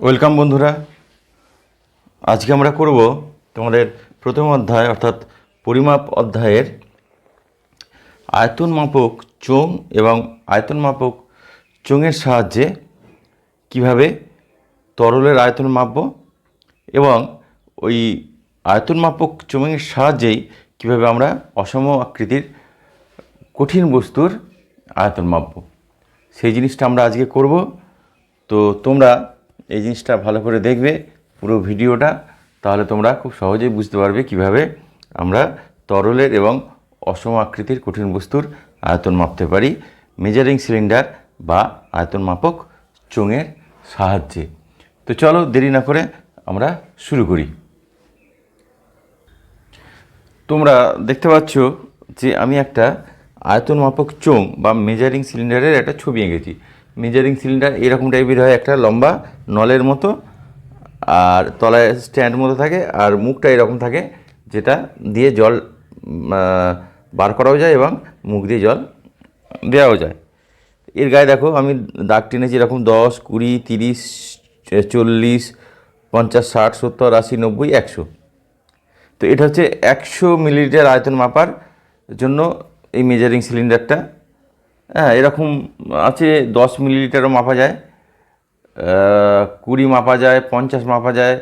Welcome বন্ধুরা। আজকে আমরা করব তোমাদের প্রথম অধ্যায়, অর্থাৎ পরিমাপ অধ্যায়ের আয়তন মাপক চোং এবং আয়তন মাপক চোঙের সাহায্যে কীভাবে তরলের আয়তন মাপব এবং ওই আয়তন মাপক চোঙের সাহায্যেই কীভাবে আমরা অসম আকৃতির কঠিন বস্তুর আয়তন মাপব। সেই জিনিসটা আমরা আজকে করব। তো তোমরা এই জিনিসটা ভালো করে দেখবে পুরো ভিডিওটা, তাহলে তোমরা খুব সহজেই বুঝতে পারবে কীভাবে আমরা তরলের এবং অসম আকৃতির কঠিন বস্তুর আয়তন মাপতে পারি মেজারিং সিলিন্ডার বা আয়তন মাপক চোঙের সাহায্যে। তো চলো দেরি না করে আমরা শুরু করি। তোমরা দেখতে পাচ্ছ যে আমি একটা আয়তন মাপক চোং বা মেজারিং সিলিন্ডারের একটা ছবি এঁকেছি। মেজারিং সিলিন্ডার এরকম টাইপের হয়, একটা লম্বা নলের মতো আর তলায় স্ট্যান্ড মতো থাকে আর মুখটা এরকম থাকে যেটা দিয়ে জল বার করাও যায় এবং মুখ দিয়ে জল দেওয়াও যায়। এর গায়ে দেখো আমি দাগ টেনেছি এরকম দশ, কুড়ি, তিরিশ, চল্লিশ, পঞ্চাশ, ষাট, সত্তর, আশি, নব্বই, একশো। তো এটা হচ্ছে একশো মিলিলিটার আয়তন মাপার জন্য এই মেজারিং সিলিন্ডারটা হ্যাঁ এরকম আছে, দশ মিলিলিটারও মাপা যায় কুড়ি মাপা যায়, পঞ্চাশ মাপা যায়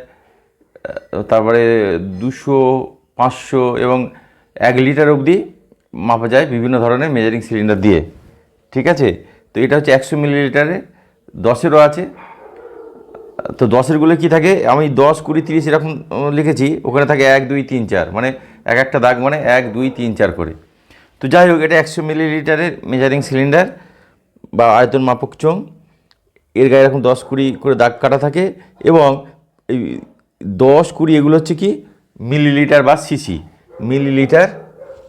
তারপরে দুশো, পাঁচশো এবং এক লিটার অবধি মাপা যায় বিভিন্ন ধরনের মেজারিং সিলিন্ডার দিয়ে। ঠিক আছে? তো এটা হচ্ছে একশো মিলিলিটারে, দশেরও আছে। তো দশেরগুলো কি থাকে? আমি দশ, কুড়ি, তিরিশ এরকম লিখেছি, ওখানে থাকে এক, দুই, তিন, চার। মানে এক একটা দাগ মানে এক, দুই, তিন, চার করে। তো যাই হোক, এটা একশো মিলিলিটারের মেজারিং সিলিন্ডার বা আয়তন মাপক চোং এর গায়ে এরকম দশ কুড়ি করে দাগ কাটা থাকে এবং এই দশ কুড়ি এগুলো হচ্ছে কি? মিলিলিটার বা সিসি। মিলিলিটার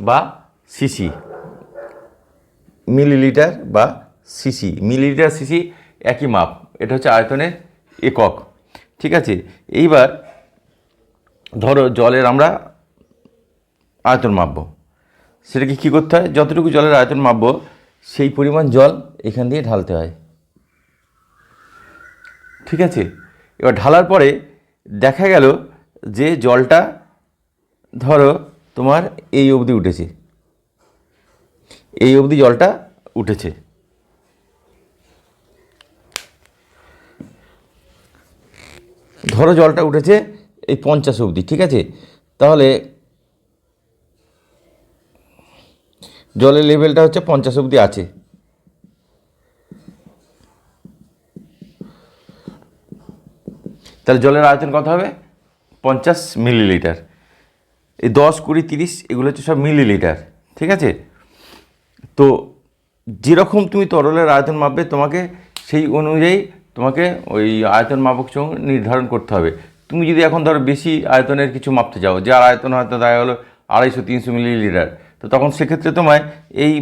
বা সিসি। মিলিলিটার বা সিসি। মিলিলিটার, সিসি একই মাপ। এটা হচ্ছে আয়তনের একক। ঠিক আছে? এইবার ধরো জলের আমরা আয়তন মাপবো। সেটাকে কী করতে হয়? যতটুকু জলের আয়তন মাপবো, সেই পরিমাণ জল এখান দিয়ে ঢালতে হয়। ঠিক আছে? এবার ঢালার পরে দেখা গেল যে জলটা, ধরো তোমার এই অবধি উঠেছে। এই অবধি জলটা উঠেছে। ধরো জলটা উঠেছে এই পঞ্চাশ অবধি, ঠিক আছে? তাহলে জলের লেভেলটা হচ্ছে পঞ্চাশ অবধি আছে। তাহলে জলের আয়তন কত হবে? পঞ্চাশ মিলিলিটার এই দশ, কুড়ি, তিরিশ, এগুলো হচ্ছে সব মিলিলিটার ঠিক আছে? তো যেরকম তুমি তরলের আয়তন মাপবে, তোমাকে সেই অনুযায়ী তোমাকে ওই আয়তন মাপক সঙ্গে নির্ধারণ করতে হবে। তুমি যদি এখন ধরো বেশি আয়তনের কিছু মাপতে যাও যার আয়তন হয়তো দেখা গেলো আড়াইশো, তিনশো মিলিলিটার তো তখন সেক্ষেত্রে তোমায় এই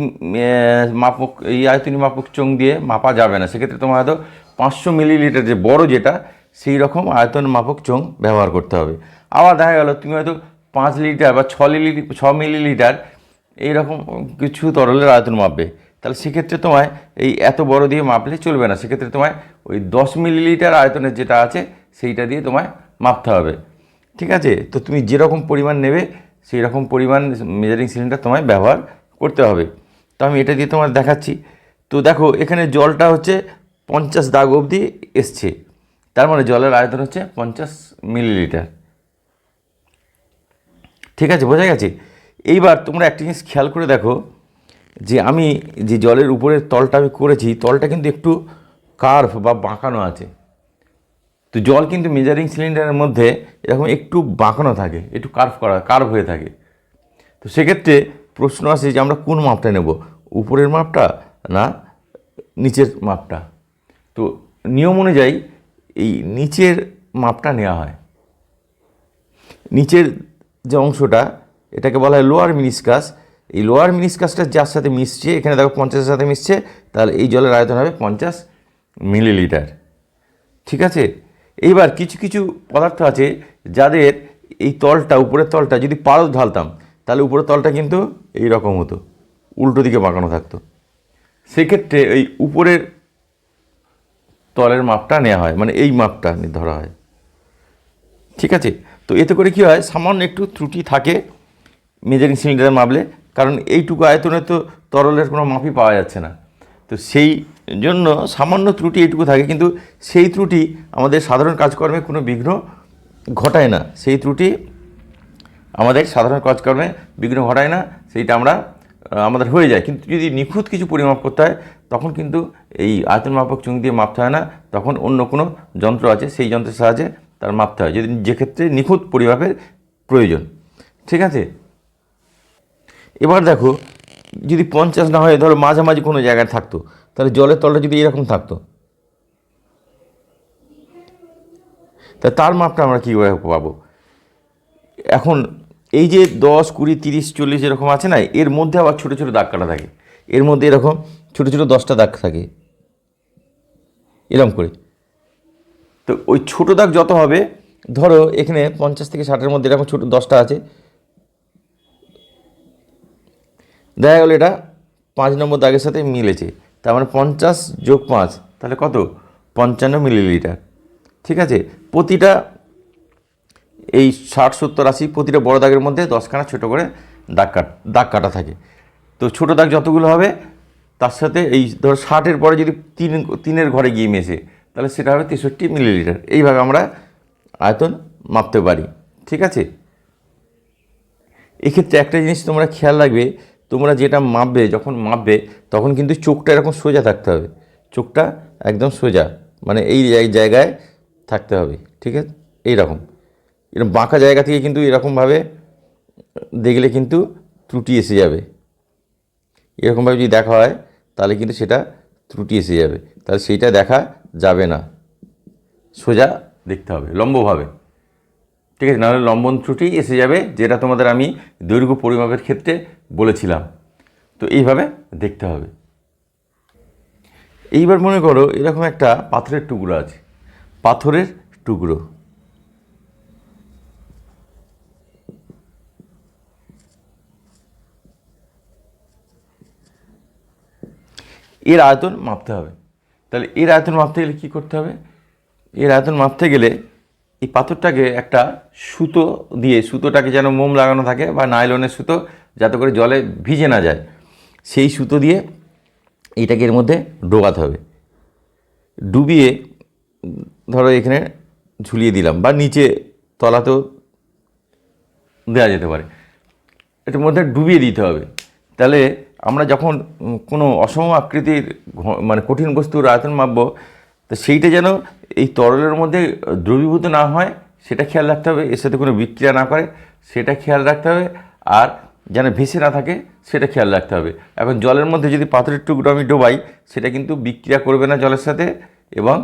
মাপক এই আয়তনী মাপক চোঙ দিয়ে মাপা যাবে না। সেক্ষেত্রে তোমার হয়তো পাঁচশো মিলিলিটার যে বড় যেটা, সেই রকম আয়তন মাপক চোঙ ব্যবহার করতে হবে। আবার দেখা গেলো, তুমি হয়তো পাঁচ লিটার বা ছ লিলি, ছ মিলিলিটার এইরকম কিছু তরলের আয়তন মাপবে। তাহলে সেক্ষেত্রে তোমায় এই এত বড় দিয়ে মাপলে চলবে না। সেক্ষেত্রে তোমায় ওই দশ মিলিলিটার আয়তনের যেটা আছে, সেইটা দিয়ে তোমায় মাপতে হবে। ঠিক আছে? তো তুমি যেরকম পরিমাণ নেবে সেই রকম পরিমাণ মেজারিং সিলিন্ডার তোমায় ব্যবহার করতে হবে। তো আমি এটা দিয়ে তোমার দেখাচ্ছি। তো দেখো, এখানে জলটা হচ্ছে পঞ্চাশ দাগ অবধি এসছে। তার মানে জলের আয়তন হচ্ছে পঞ্চাশ মিলিলিটার। ঠিক আছে, বোঝা গেছে? এইবার তোমরা একটা জিনিস খেয়াল করে দেখো, যে আমি যে জলের উপরের তলটা আমি করেছি, তলটা কিন্তু একটু কার্ভ বা বাঁকানো আছে। তো জল কিন্তু মেজারিং সিলিন্ডারের মধ্যে এরকম একটু বাঁকানো থাকে, একটু কার্ভ করা কার্ভ হয়ে থাকে। তো সেক্ষেত্রে প্রশ্ন আসে যে আমরা কোন মাপটা নেব, উপরের মাপটা না নিচের মাপটা? তো নিয়ম অনুযায়ী এই নিচের মাপটা নেওয়া হয়। নিচের যে অংশটা, এটাকে বলা হয় লোয়ার মিনিসকাস এই লোয়ার মিনিসকাসটা যার সাথে মিশছে, এখানে দেখো পঞ্চাশের সাথে মিশছে, তাহলে এই জলের আয়তন হবে পঞ্চাশ মিলিলিটার ঠিক আছে? এইবার কিছু কিছু পদার্থ আছে যাদের এই তলটা, উপরের তলটা যদি পারদ ঢালতাম, তাহলে উপরের তলটা কিন্তু এই রকম হতো, উল্টো দিকে বাঁকানো থাকতো। সেক্ষেত্রে এই উপরের তলের মাপটা নেওয়া হয় মানে এই মাপটা ধরা হয়। ঠিক আছে? তো এতে করে কি হয়, সামান্য একটু ত্রুটি থাকে মেজারিং সিলিন্ডারে মাপলে, কারণ এইটুকু আয়তনে তো তরলের কোনো মাপই পাওয়া যাচ্ছে না। তো সেই জন্য সামান্য ত্রুটি এটুকু থাকে, কিন্তু সেই ত্রুটি আমাদের সাধারণ কাজকর্মে কোনো বিঘ্ন ঘটায় না। সেই ত্রুটি আমাদের সাধারণ কাজকর্মে বিঘ্ন ঘটায় না, সেইটা আমরা আমাদের হয়ে যায়। কিন্তু যদি নিখুঁত কিছু পরিমাপ করতে হয়, তখন কিন্তু এই আয়তন মাপক চুং দিয়ে মাপতে হয় না, তখন অন্য কোনো যন্ত্র আছে, সেই যন্ত্রের সাহায্যে তার মাপতে হয়, যদি যে ক্ষেত্রে নিখুঁত পরিমাপের প্রয়োজন। ঠিক আছে? এবার দেখো, যদি পঞ্চাশ না হয় ধরো মাঝামাঝি কোনো জায়গায় থাকতো। তাহলে জলের তলটা যদি এরকম থাকতো। তা তার মাপটা আমরা কীভাবে পাবো? এখন এই যে দশ, কুড়ি, তিরিশ, চল্লিশ এরকম আছে না, এর মধ্যে আবার ছোটো ছোটো দাগ কাটা থাকে। এর মধ্যে এরকম ছোটো ছোটো দশটা দাগ থাকে। এরকম করে। তো ওই ছোটো দাগ যত হবে, ধরো এখানে পঞ্চাশ থেকে ষাটের মধ্যে এরকম ছোটো দশটা আছে। দেখা গেলো এটা পাঁচ নম্বর দাগের সাথে মিলেছে। তার মানে পঞ্চাশ যোগ পাঁচ, তাহলে কত? পঞ্চান্ন মিলিলিটার। ঠিক আছে? প্রতিটা এই ষাট সত্তর আশি, প্রতিটা বড় দাগের মধ্যে দশখানা ছোটো করে দাগ কাট, দাগ কাটা থাকে। তো ছোটো দাগ যতগুলো হবে, তার সাথে এই ধর ষাটের পরে যদি তিন, তিনের ঘরে গিয়ে মেশে, তাহলে সেটা হবে তেষট্টি মিলিলিটার। এইভাবে আমরা আয়তন মাপতে পারি। ঠিক আছে? এক্ষেত্রে একটা জিনিস তোমরা খেয়াল রাখবে তোমরা যেটা মাপবে, যখন মাপবে, তখন কিন্তু চোখটা এরকম সোজা থাকতে হবে। চোখটা একদম সোজা মানে এই জায়- জায়গায় থাকতে হবে, ঠিক আছে? এই রকম এরকম বাঁকা জায়গা থেকে কিন্তু এরকমভাবে দেখলে কিন্তু ত্রুটি এসে যাবে। এরকমভাবে যদি দেখা হয়, তাহলে কিন্তু সেটা ত্রুটি এসে যাবে। তাহলে সেইটা দেখা যাবে না। সোজা দেখতে হবে, লম্বভাবে। ঠিক আছে? নাহলে লম্বন ত্রুটি এসে যাবে, যেটা তোমাদের আমি দৈর্ঘ্য পরিমাপের ক্ষেত্রে বলেছিলাম। তো এইভাবে দেখতে হবে। এইবার মনে করো এরকম একটা পাথরের টুকরো আছে। পাথরের টুকরো। এর আয়তন মাপতে হবে। তাহলে এর আয়তন মাপতে গেলে কী করতে হবে? এর আয়তন মাপতে গেলে এই পাথরটাকে একটা সুতো দিয়ে, সুতোটাকে যেন মোম লাগানো থাকে বা নাইলনের সুতো যাতে করে জলে ভিজে না যায়, সেই সুতো দিয়ে এইটাকে এর মধ্যে ডোবাতে হবে। ডুবিয়ে, ধরো এখানে ঝুলিয়ে দিলাম বা নিচে তলাতেও দেওয়া যেতে পারে। এটার মধ্যে ডুবিয়ে দিতে হবে। তাহলে আমরা যখন কোনো অসম আকৃতির মানে কঠিন বস্তুর আয়তন মাপবো, তো সেইটা যেন এই তরলের মধ্যে দ্রবীভূত না হয়, সেটা খেয়াল রাখতে হবে। এর সাথে কোনো বিক্রিয়া না করে, সেটা খেয়াল রাখতে হবে। আর যেন ভেসে না থাকে, সেটা খেয়াল রাখতে হবে। এখন জলের মধ্যে যদি পাথরের টুকরো আমি ডোবাই, সেটা কিন্তু বিক্রিয়া করবে না জলের সাথে এবং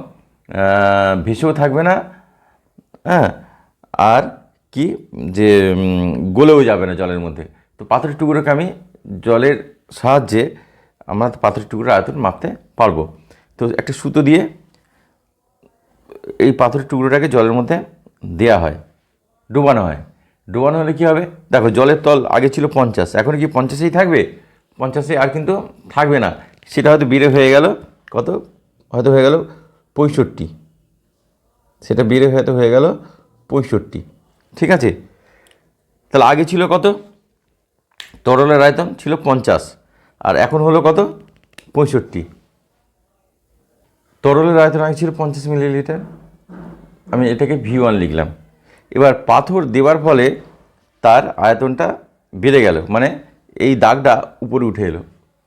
ভেসেও থাকবে না হ্যাঁ? আর কি, যে গলেও যাবে না জলের মধ্যে। তো পাথরের টুকরোকে আমি জলের সাহায্যে আমরা পাথরের টুকরোর আয়তন মাপতে পারব। তো একটা সুতো দিয়ে এই পাথরের টুকরোটাকে জলের মধ্যে দেয়া হয়, ডোবানো হয়। ডুবানো হলে কী হবে? দেখো, জলের তল আগে ছিল পঞ্চাশ, এখন কি পঞ্চাশেই থাকবে? পঞ্চাশে আর কিন্তু থাকবে না। সেটা হয়তো বেড়ে হয়ে গেল, কত? হয়তো হয়ে গেল পঁয়ষট্টি। সেটা বেড়ে হয়তো হয়ে গেল পঁয়ষট্টি। ঠিক আছে? তাহলে আগে ছিল কত? তরলের আয়তন ছিল পঞ্চাশ, আর এখন হলো কত? পঁয়ষট্টি। তরলের আয়তন আগে ছিল পঞ্চাশ মিলিলিটার। আমি এটাকে ভি ওয়ান লিখলাম। এবার পাথর দেওয়ার ফলে তার আয়তনটা বেড়ে গেল মানে এই দাগটা উপরে উঠে এলো।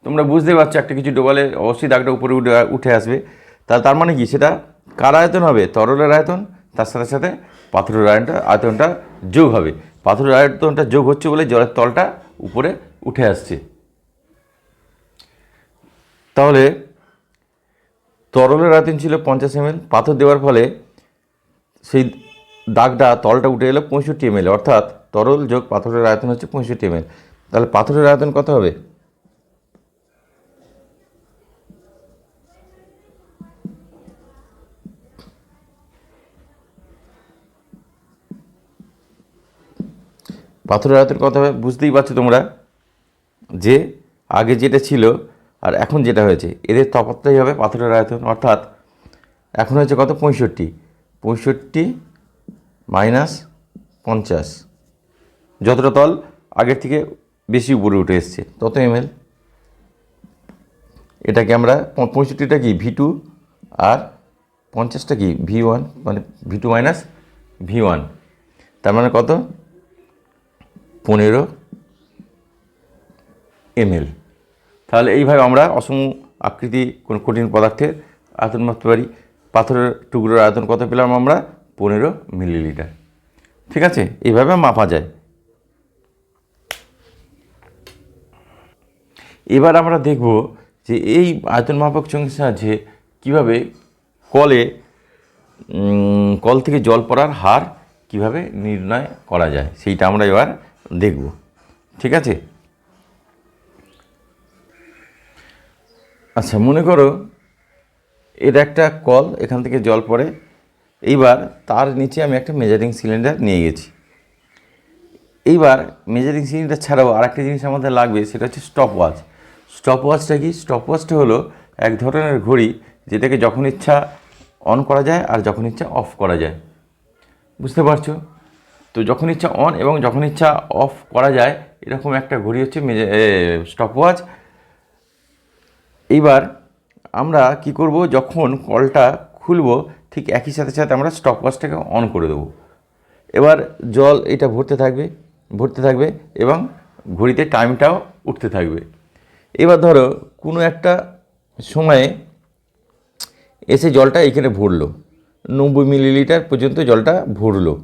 তোমরা বুঝতে পারছ একটা কিছু ডোবালে অবশ্যই দাগটা উপরে উঠে উঠে আসবে। তা তার মানে কি? সেটা কার আয়তন হবে? তরলের আয়তন। তার সাথে সাথে পাথরের আয়নটা, আয়তনটা যোগ হবে। পাথরের আয়তনটা যোগ হচ্ছে বলে জলের তলটা উপরে উঠে আসছে। তাহলে তরলের আয়তন ছিল পঞ্চাশ এমএল। পাথর দেওয়ার ফলে সেই দাগটা তলটা উঠে এলো পঁয়ষট্টি এমএল অর্থাৎ তরল যোগ পাথরের আয়তন হচ্ছে পঁয়ষট্টি এমএল তাহলে পাথরের আয়তন কত হবে? পাথরের আয়তন কত হবে? বুঝতেই পারছ তোমরা যে আগে যেটা ছিল আর এখন যেটা হয়েছে, এদের তফাৎটাই হবে পাথরের আয়তন, অর্থাৎ এখন হয়েছে কত? পঁয়ষট্টি। পঁয়ষট্টি মাইনাস পঞ্চাশ। যতটা তল আগের থেকে বেশি উপরে উঠে এসছে, তত এমএল এটাকে আমরা পঁয়ষট্টিটা কি? ভি টু আর পঞ্চাশটা কি? ভি ওয়ান মানে V two minus V one. তার মানে কত? পনেরো এমএল তাহলে এইভাবে আমরা অসম আকৃতি কোন কঠিন পদার্থের আয়তন মাপতে পারি। পাথরের টুকরোর আয়তন কত পেলাম আমরা? পনেরো মিলিলিটার। ঠিক আছে? এইভাবে মাপা যায়। এবার আমরা দেখব যে এই আয়তন মাপক চোঙের সাহায্যে কীভাবে কলে কল থেকে জল পড়ার হার কীভাবে নির্ণয় করা যায়, সেইটা আমরা এবার দেখব। ঠিক আছে? আচ্ছা মনে করো এটা একটা কল এখান থেকে জল পড়ে এইবার তার নিচে আমি একটা মেজারিং সিলিন্ডার নিয়ে গেছি। এইবার মেজারিং সিলিন্ডার ছাড়াও আরেকটা জিনিস আমাদের লাগবে, সেটা হচ্ছে স্টপ ওয়াচ স্টপ ওয়াচটা কি? স্টপ ওয়াচটা হলো এক ধরনের ঘড়ি যেটাকে যখন ইচ্ছা অন করা যায় আর যখন ইচ্ছা অফ করা যায়। বুঝতে পারছ? তো যখন ইচ্ছা অন এবং যখন ইচ্ছা অফ করা যায়, এরকম একটা ঘড়ি হচ্ছে স্টপ ওয়াচ এইবার আমরা কি করব? যখন কলটা খুলবো ঠিক একই সাথে সাথে আমরা স্টপ ওয়াচটাকে অন করে দেবো। এবার জল এটা ভরতে থাকবে ভরতে থাকবে এবং ঘড়িতে টাইমটাও উঠতে থাকবে। এবার ধরো কোনো একটা সময়ে এসে জলটা এখানে ভরলো, নব্বই মিলিলিটার পর্যন্ত জলটা ভরলো।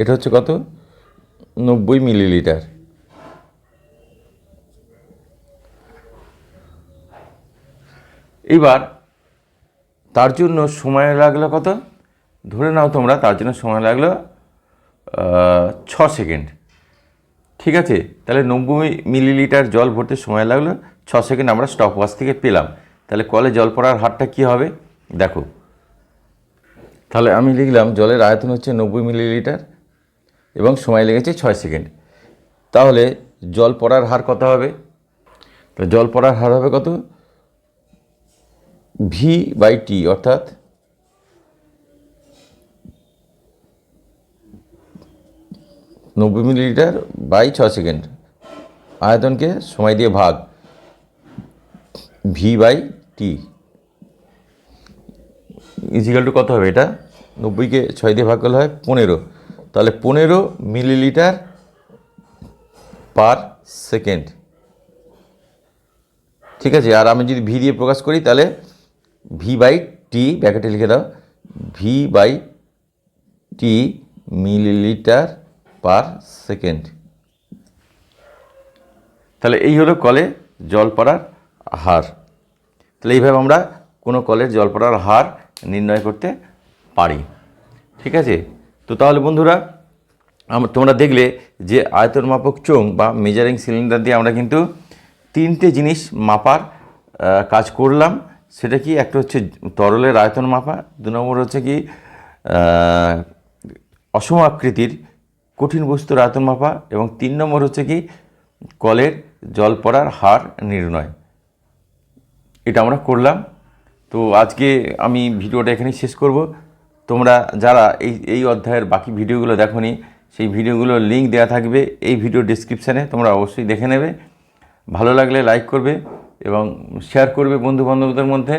এটা হচ্ছে কত? নব্বই মিলিলিটার এবার, তার জন্য সময় লাগল কত? ধরে নাও তোমরা, তার জন্য সময় লাগল ছ সেকেন্ড। ঠিক আছে? তাহলে নব্বই মিলিলিটার জল ভরতে সময় লাগল, ছ সেকেন্ড আমরা স্টপ ওয়াচ থেকে পেলাম। তাহলে কলে জল পড়ার হারটা কী হবে? দেখো। তাহলে আমি লিখলাম, জলের আয়তন হচ্ছে নব্বই মিলিলিটার এবং সময় লেগেছে ছয় সেকেন্ড। তাহলে জল পড়ার হার কত হবে? তো জল পড়ার হার হবে কত? ভি বাই টি অর্থাৎ নব্বই মিলিলিটার বাই ছ সেকেন্ড। আয়তনকে সময় দিয়ে ভাগ। V by T is equal to কত হবে এটা? নব্বইকে ছয় দিয়ে ভাগ করলে হয় পনেরো। তাহলে পনেরো মিলিলিটার পার সেকেন্ড। ঠিক আছে, আর আমি যদি ভি দিয়ে প্রকাশ করি, তাহলে ভি বাই টি ব্যাকেটে লিখে দাও। V by T millilitre per second তাহলে এই হলো কলে জল পড়ার হার। তাহলে এইভাবে আমরা কোনো কলের জল পড়ার হার নির্ণয় করতে পারি। ঠিক আছে? তো তাহলে বন্ধুরা তোমরা দেখলে যে আয়তন মাপক চোং বা মেজারিং সিলিন্ডার দিয়ে আমরা কিন্তু তিনটে জিনিস মাপার কাজ করলাম। সেটা কি একটা হচ্ছে তরলের আয়তন মাপা? দু নম্বর হচ্ছে কি অসম আকৃতির কঠিন বস্তুর আয়তন মাপা এবং তিন নম্বর হচ্ছে কি, কলের জল পড়ার হার নির্ণয়। এটা আমরা করলাম। তো আজকে আমি ভিডিওটা এখানেই শেষ করব। তোমরা যারা এই এই অধ্যায়ের বাকি ভিডিওগুলো দেখোনি, সেই ভিডিওগুলোর লিঙ্ক দেওয়া থাকবে এই ভিডিও ডিসক্রিপশানে, তোমরা অবশ্যই দেখে নেবে। ভালো লাগলে লাইক করবে। এবং শেয়ার করবে বন্ধু বান্ধবদের মধ্যে।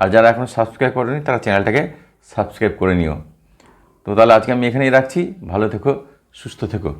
আর যারা এখন সাবস্ক্রাইব করেনি, তারা চ্যানেলটাকে সাবস্ক্রাইব করে নিও। তো তাহলে আজকে আমি এখানেই রাখছি। ভালো থেকো, সুস্থ থেকো।